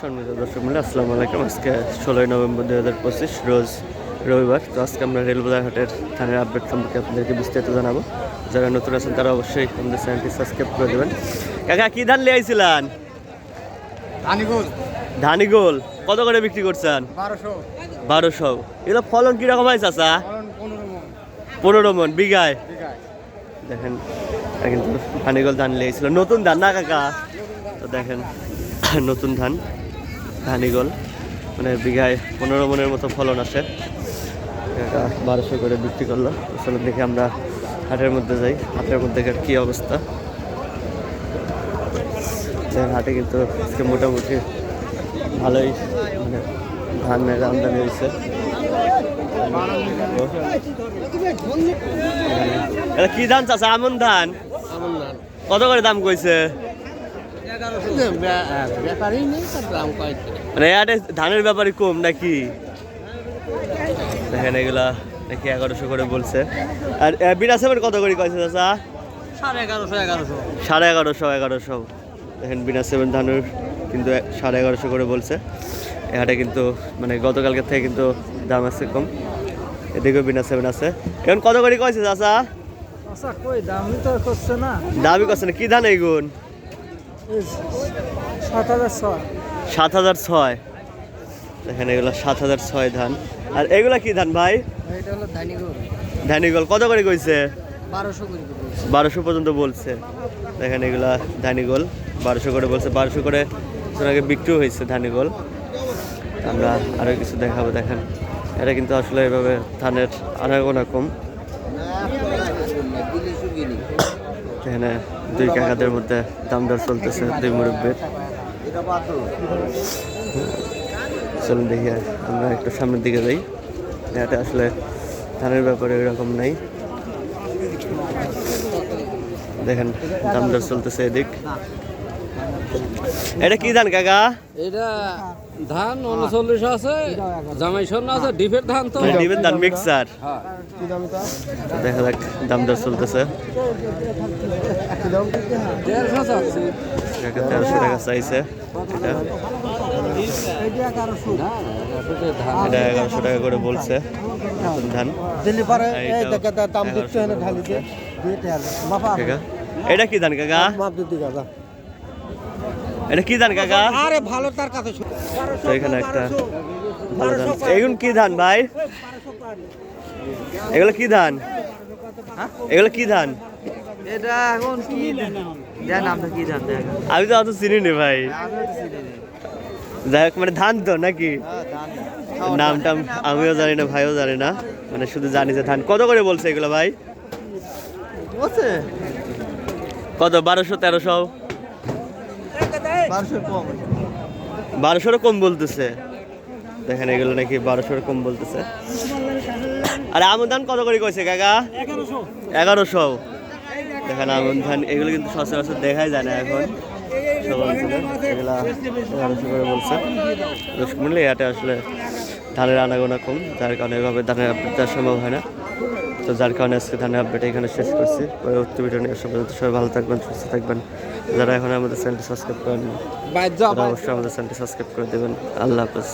সম্মানিত দর্শক মূল্য আসসালামু আলাইকুম। আজকে ষোলোই নভেম্বর দুই হাজার পঁচিশ রোজ রবিবার। তো আজকে আমরা রেলবাজার হাটের থানের আপডেট সম্পর্কে আপনাদেরকে বিস্তারিত জানাব। যারা নতুন আছেন তারা অবশ্যই আমাদের চ্যানেলটি সাবস্ক্রাইব করে দেবেন। কাকা কি ধান লিয়ে আইছিলেন? ধানিগুল ধানি গোল কত করে বিক্রি করছেন? বারোশো। বারোশো। এগুলো ফলন কীরকম হয় চাচা ফলন পনেরো মন। বিঘায়? দেখেন কিন্তু ধানিগল ধান লিয়েছিল নতুন ধান না কাকা? তো দেখেন নতুন ধান। ধানিগল মানে বিঘায় পনেরো মনের মতো ফলন আসে এটা বারোশো করে বিক্রি করল। চলো দেখে আমরা হাটের মধ্যে যাই। হাটের মধ্যে কি অবস্থা? হাটে কিন্তু আজকে মোটামুটি ভালোই মানে ধানের আমদানি হয়েছে। এটা কি ধান চাষা? আমন ধান। কত করে দাম কইছে? ব্যাপারই নেই তার দাম কয়েকটা মানে ইয়াতে ধানের ব্যাপারে কম নাকি? দেখেন এগুলা নাকি এগারোশো করে বলছে। আর বিনা সেভেন কত করে কয়েছে চাষা সাড়ে এগারোশো এগারোশো। সাড়ে এগারোশো এগারোশো। দেখেন বিনা সেভেন ধানের কিন্তু সাড়ে এগারোশো করে বলছে। এ হাটে কিন্তু মানে গতকালকের থেকে কিন্তু দাম আছে কম। এদিকেও বিনা সেভেন আছে। এখন কত করে কয়েছে চাষা কই দামই তো করছে না। দামই করছে না। কি ধান এইগুন? সাত হাজার ছয় সাত হাজার ছয় দেখেন এগুলো সাত হাজার ছয় ধান আর এগুলা কি ধান ভাই ধানিগুল কত করে কইছে বারোশো পর্যন্ত বলছে দেখেন এগুলা ধানিগোল বারোশো করে বলছে বারোশো করে আগে বিক্রিও হয়েছে ধানিগোল আমরা আরও কিছু দেখাবো দেখেন এটা কিন্তু আসলে এভাবে ধানের আনাগোনা কম এখানে দুই কাকাদের মধ্যে দাম দর চলতেছে, দুই মুরব্বের। চলুন দেখি, আমরা একটু সামনের দিকে যাই। এটা আসলে ধানের ব্যাপারে এরকম নাই। দেখেন দাম দর চলতেছে এদিক। এটা কি ধান কাকা? এটা ধান উনচল্লিশ আছে জামাই স্বর্ণ আছে ডিপের ধান তো। মানে ডিমের ধান মিক্সার। হ্যাঁ। দেখা যাক দাম দর চলতেছে। তেরোশো টাকা চাইছে। এটা? এগারোশো টাকা করে বলছে। ধান। দাম দিচ্ছে এটা কি ধান কাকা? এটা কি ধান কাকা? আরে ভালো তার কাছে তো এখানে একটা ভালো ধান। এগুলো কি ধান ভাই? এগুলো কি ধান? এগুলো কি ধান? এটা এখন কি দেন কি জানতে আমি তো অত চিনি নি ভাই। যাই হোক মানে ধান তো নাকি? নাম টাম আমিও জানি না ভাইও জানি না। মানে শুধু জানি যে ধান। কত করে বলছে এগুলো ভাই? কত বারোশো তেরোশো? বারোশো কম। বলতেছে। দেখেন এগুলো নাকি বারোশোর কম বলতেছে। আর আমন ধান কত করে কইছে কাকা? এগারোশো। দেখেন আমন ধান এগুলো কিন্তু সচরাচর দেখাই যায় না এখন। এগারোশো করে বলছে। ইয়াতে আসলে ধানের আনাগোনা কম যার কারণে এভাবে ধানের আপডেট দেওয়া সম্ভব হয় না। তো যার কারণে আজকে ধানের আপডেট এখানে শেষ করছি। পরবর্তী ভিডিও নিয়ে আসা পর্যন্ত সবাই ভালো থাকবেন সুস্থ থাকবেন। যারা এখন আমাদের চ্যানেলটি সাবস্ক্রাইব করেন অবশ্যই আমাদের চ্যানেলটি সাবস্ক্রাইব করে দেবেন। আল্লাহ হাফেজ।